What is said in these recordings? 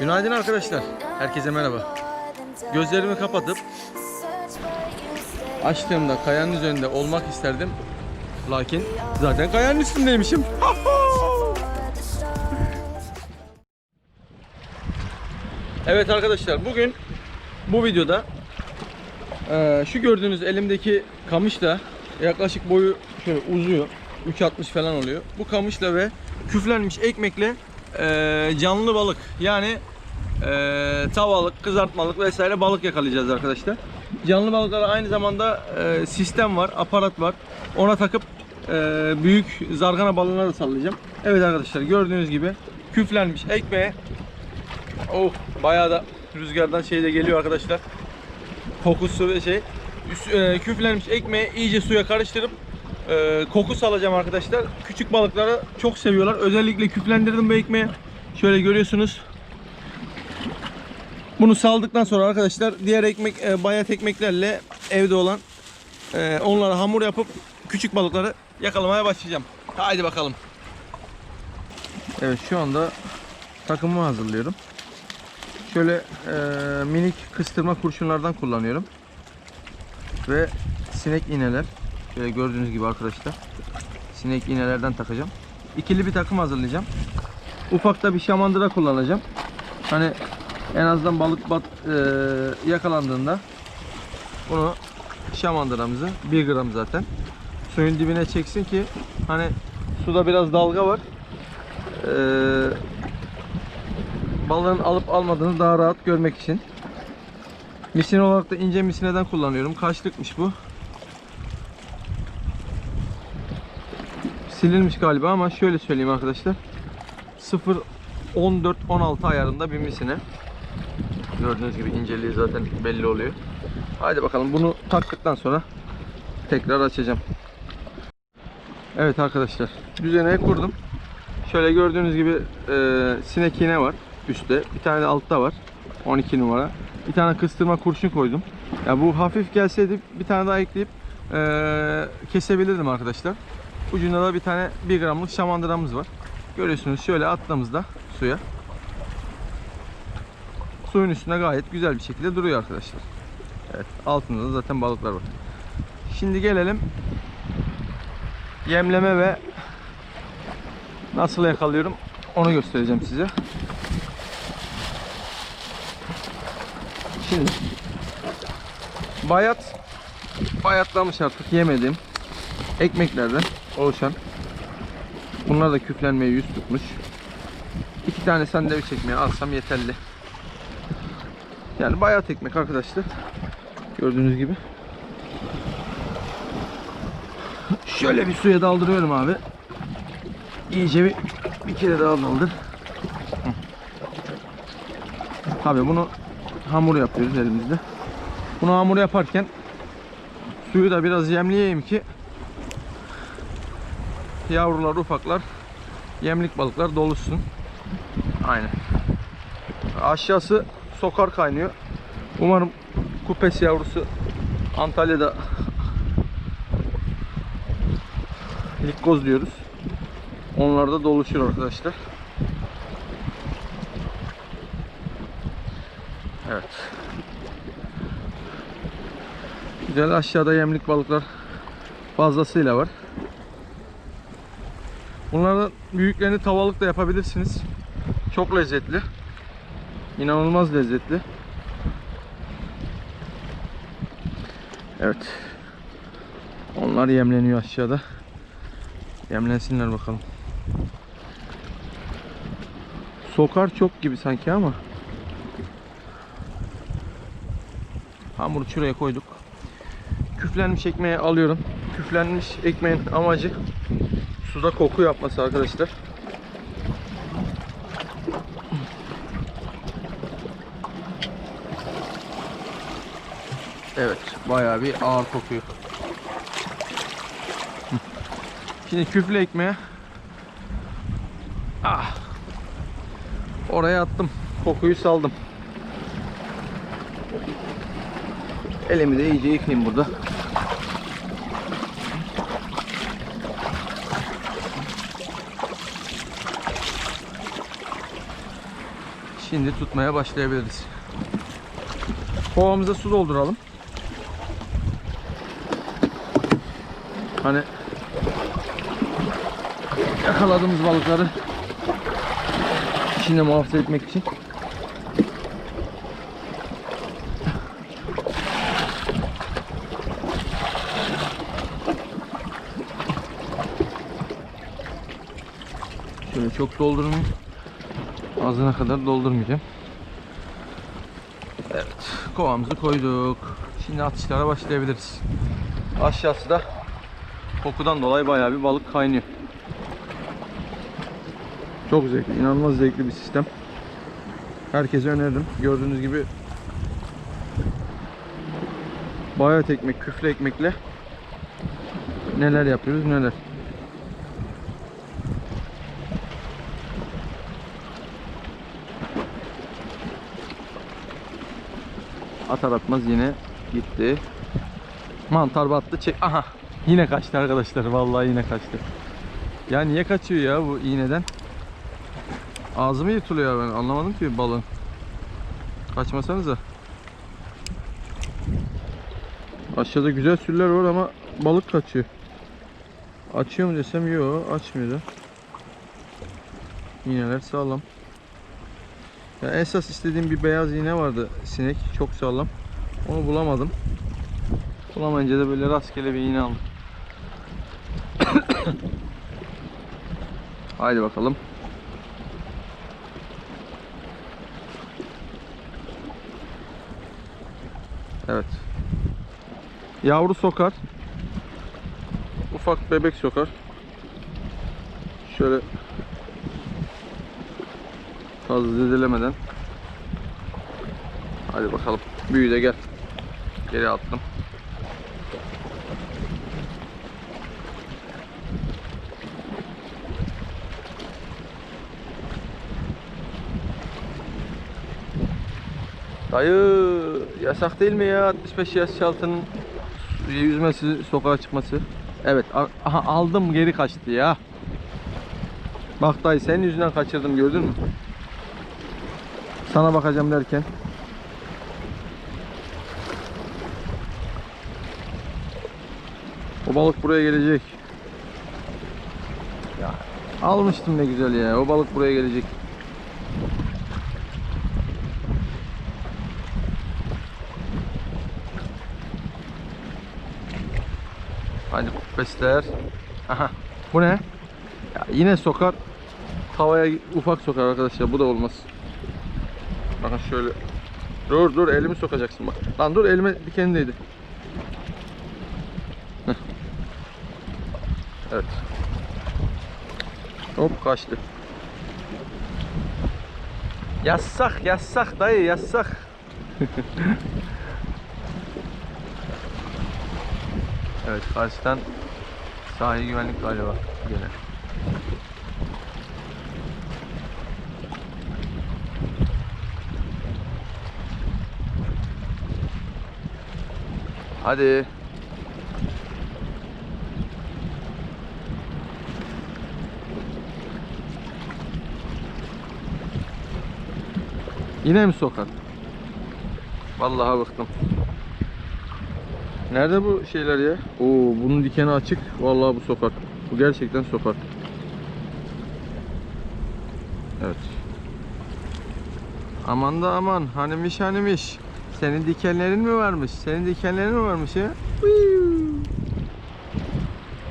Günaydın arkadaşlar. Herkese merhaba. Gözlerimi kapatıp açtığımda kayanın üzerinde olmak isterdim. Lakin zaten kayanın üstündeymişim. evet arkadaşlar bugün bu videoda eee, şu gördüğünüz elimdeki kamışla yaklaşık boyu şöyle uzuyor. 3.60 falan oluyor. Bu kamışla ve küflenmiş ekmekle eee, canlı balık yani eee tavalık, kızartmalık vesaire balık yakalayacağız arkadaşlar. Canlı balıklara aynı zamanda eee, sistem var, aparat var. Ona takıp eee, büyük zargana balığına da sallayacağım. Evet arkadaşlar gördüğünüz gibi küflenmiş ekmeğe Oh bayağı da rüzgardan şey de geliyor arkadaşlar. Kokusu ve şey üst- e, küflenmiş ekmeği iyice suya karıştırıp e, koku salacağım arkadaşlar. Küçük balıkları çok seviyorlar. Özellikle küflendirdim bu ekmeği. Şöyle görüyorsunuz. Bunu saldıktan sonra arkadaşlar diğer ekmek e, bayat ekmeklerle evde olan e, onlara hamur yapıp küçük balıkları yakalamaya başlayacağım. Haydi bakalım. Evet şu anda takımımı hazırlıyorum. Şöyle e, minik kıstırma kurşunlardan kullanıyorum. Ve sinek iğneler. Şöyle gördüğünüz gibi arkadaşlar. Sinek iğnelerden takacağım. İkili bir takım hazırlayacağım. Ufakta bir şamandıra kullanacağım. Hani en azından balık bat e, yakalandığında bunu şamandıramızı 1 gram zaten suyun dibine çeksin ki hani suda biraz dalga var. Eee balığın alıp almadığını daha rahat görmek için. Misine olarak da ince misineden kullanıyorum. Kaçlıkmış bu? Silinmiş galiba ama şöyle söyleyeyim arkadaşlar. 0 14 16 ayarında bir misine. Gördüğünüz gibi inceliği zaten belli oluyor. Haydi bakalım bunu taktıktan sonra tekrar açacağım. Evet arkadaşlar düzeneye kurdum. Şöyle gördüğünüz gibi e, sinek iğne var üstte. Bir tane de altta var. 12 numara. Bir tane kıstırma kurşun koydum. Ya bu hafif gelseydi bir tane daha ekleyip e, kesebilirdim arkadaşlar. Ucunda da bir tane 1 gramlık şamandıramız var. Görüyorsunuz şöyle attığımızda suya. Suyun üstünde gayet güzel bir şekilde duruyor arkadaşlar. Evet altında da zaten balıklar var. Şimdi gelelim yemleme ve nasıl yakalıyorum onu göstereceğim size. Şimdi bayat bayatlamış artık yemediğim ekmeklerden oluşan bunlar da küflenmeye yüz tutmuş. İki tane sandviç ekmeği alsam yeterli. Yani bayat ekmek arkadaşlar. Gördüğünüz gibi. Şöyle bir suya daldırıyorum abi. İyice bir bir kere daha daldır. Tabii bunu hamur yapıyoruz elimizde. Bunu hamur yaparken suyu da biraz yemleyeyim ki yavrular ufaklar yemlik balıklar doluşsun. Aynen. Aşağısı sokar kaynıyor. Umarım kupes yavrusu Antalya'da likkoz diyoruz. Onlar da doluşur arkadaşlar. Evet. Güzel aşağıda yemlik balıklar fazlasıyla var. Bunlardan büyüklerini tavalık da yapabilirsiniz. Çok lezzetli. İnanılmaz lezzetli. Evet. Onlar yemleniyor aşağıda. Yemlensinler bakalım. Sokar çok gibi sanki ama. Hamuru şuraya koyduk. Küflenmiş ekmeği alıyorum. Küflenmiş ekmeğin amacı suda koku yapması arkadaşlar. Evet, bayağı bir ağır kokuyor. Şimdi küflü ekmeğe ah, oraya attım. Kokuyu saldım. Elimi de iyice yıkayayım burada. Şimdi tutmaya başlayabiliriz. Kovamıza su dolduralım. Hani yakaladığımız balıkları içinde muhafaza etmek için. Şöyle çok doldurmayayım. Ağzına kadar doldurmayacağım. Evet, kovamızı koyduk. Şimdi atışlara başlayabiliriz. Aşağısı da kokudan dolayı bayağı bir balık kaynıyor. Çok zevkli, inanılmaz zevkli bir sistem. Herkese öneririm. Gördüğünüz gibi bayat ekmek, küflü ekmekle neler yapıyoruz neler. Atar atmaz yine gitti. Mantar battı çek. Aha yine kaçtı arkadaşlar. Vallahi yine kaçtı. Ya niye kaçıyor ya bu iğneden? Ağzı mı yırtılıyor ben anlamadım ki balığın. Kaçmasanıza. Aşağıda güzel sürüler var ama balık kaçıyor. Açıyor mu desem yok açmıyor da. İğneler sağlam. Ya esas istediğim bir beyaz iğne vardı sinek çok sağlam. Onu bulamadım. Bulamayınca da böyle rastgele bir iğne aldım. Haydi bakalım. Evet. Yavru sokar. Ufak bebek sokar. Şöyle fazla zedelemeden. Hadi bakalım. Büyü de gel. Geri attım. Dayı yasak değil mi ya 65 yaş altının yüzmesi, sokağa çıkması? Evet, aha, aldım geri kaçtı ya. Bak dayı senin yüzünden kaçırdım gördün mü? Sana bakacağım derken. O balık buraya gelecek. Ya almıştım ne güzel ya. O balık buraya gelecek. Hadi besler. Aha. Bu ne? Ya yine sokar. Havaya ufak sokar arkadaşlar. Bu da olmaz. Bakın şöyle. Dur dur elimi sokacaksın bak. Lan dur elime diken değdi. Heh. Evet. Hop kaçtı. Yassak yassak dayı yassak. evet karşıdan sahil güvenlik galiba gene. Hadi. Yine mi sokak? Vallahi bıktım. Nerede bu şeyler ya? Oo bunun dikeni açık. Vallahi bu sokak. Bu gerçekten sokak. Evet. Aman da aman hanimiş hanimiş. Senin dikenlerin mi varmış? Senin dikenlerin mi varmış ya?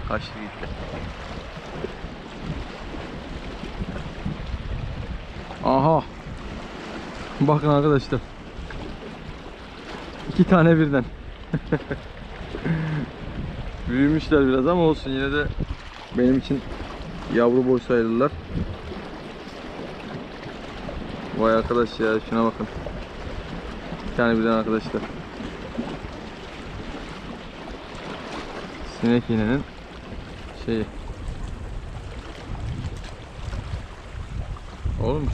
Kaçtı gitti. Aha. Bakın arkadaşlar. İki tane birden. Büyümüşler biraz ama olsun yine de benim için yavru boy sayılırlar. Vay arkadaş ya şuna bakın. Bir tane birden arkadaşlar. Sinek iğnenin şeyi. Oğlum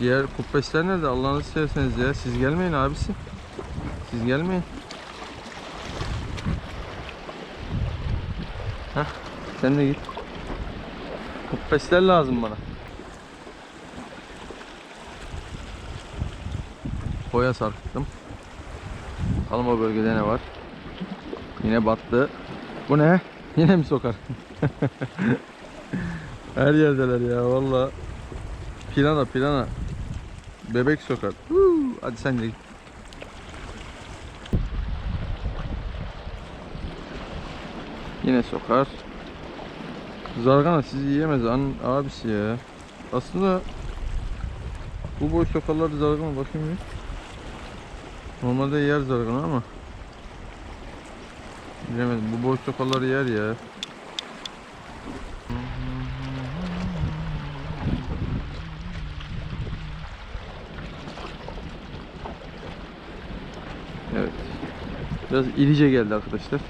diğer kubbesler nerede Allah'ınızı severseniz ya siz gelmeyin abisi. Siz gelmeyin. Hah sen de git. Kubbesler lazım bana. Koya sarkıttım. Bakalım o bölgede ne var. Yine battı. Bu ne? Yine mi sokar? Her yerdeler ya valla. Pirana pirana. Bebek sokar. Huu, Hadi sen de git. Yine sokar. Zargana sizi yiyemez an abisi ya. Aslında bu boy sokarları zargana bakayım bir. Normalde yer zargana ama Bilemedim bu boy sokarları yer ya. Evet. Biraz irice geldi arkadaşlar.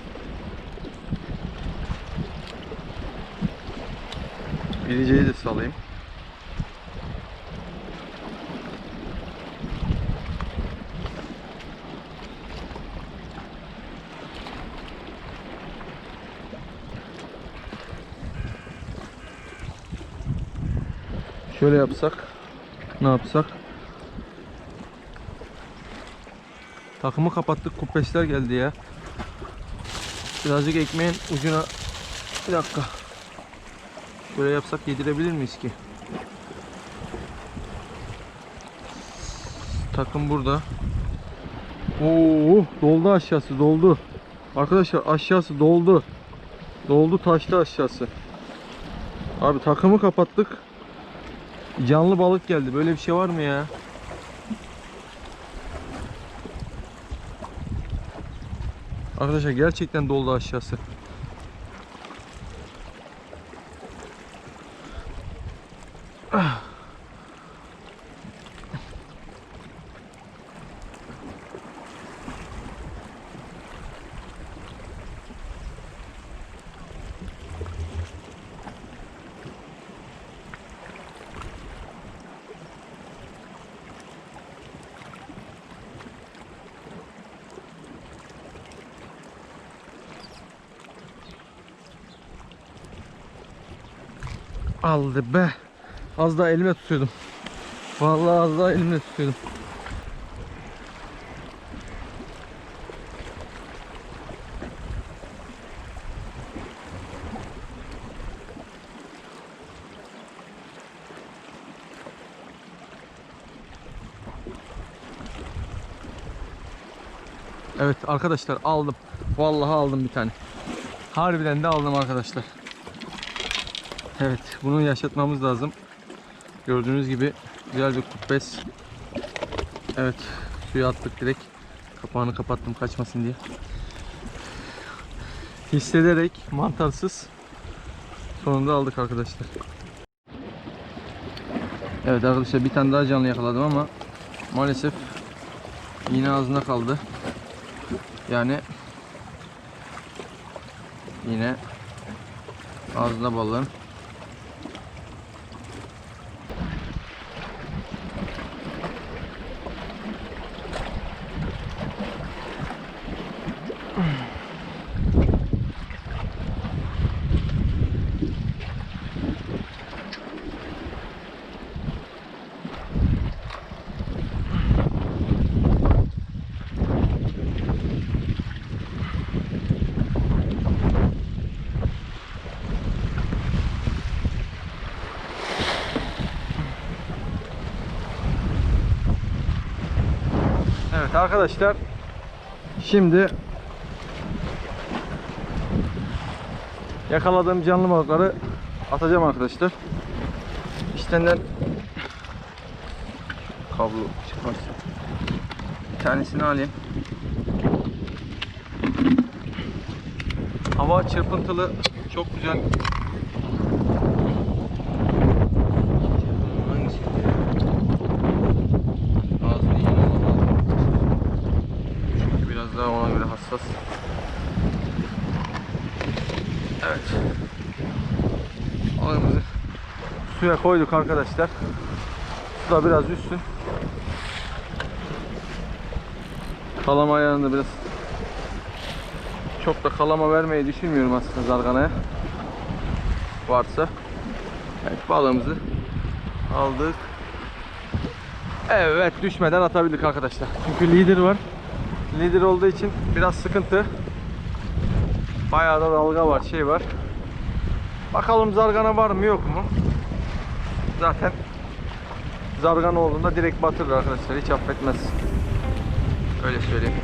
İriceyi de salayım. Şöyle yapsak. Ne yapsak? Takımı kapattık. Kupesler geldi ya. Birazcık ekmeğin ucuna bir dakika. Şöyle yapsak yedirebilir miyiz ki? Takım burada. Oo, doldu aşağısı doldu. Arkadaşlar aşağısı doldu. Doldu taştı aşağısı. Abi takımı kapattık. Canlı balık geldi. Böyle bir şey var mı ya? Arkadaşlar gerçekten doldu aşağısı. Aldı be. Az daha elime tutuyordum. Vallahi az daha elimle tutuyordum. Evet arkadaşlar aldım. Vallahi aldım bir tane. Harbiden de aldım arkadaşlar. Evet, bunu yaşatmamız lazım. Gördüğünüz gibi güzel bir kubbes. Evet, suya attık direkt. Kapağını kapattım kaçmasın diye. Hissederek mantarsız sonunda aldık arkadaşlar. Evet arkadaşlar bir tane daha canlı yakaladım ama maalesef yine ağzına kaldı. Yani yine ağzına balığın Evet arkadaşlar şimdi yakaladığım canlı balıkları atacağım arkadaşlar. İştenden kablo çıkmaz. Bir tanesini alayım. Hava çırpıntılı çok güzel. Hangisiydi ya? Ağzını iyi alalım. Çünkü biraz daha hassas. Evet. Balığımızı suya koyduk arkadaşlar. Su da biraz üstün. Kalama ayarında biraz çok da kalama vermeyi düşünmüyorum aslında zarganaya. Varsa. Evet balığımızı aldık. Evet düşmeden atabildik arkadaşlar. Çünkü lider var. Lider olduğu için biraz sıkıntı. Bayağı da dalga var, şey var. Bakalım zargana var mı yok mu? Zaten zargana olduğunda direkt batırır arkadaşlar. Hiç affetmez. Öyle söyleyeyim.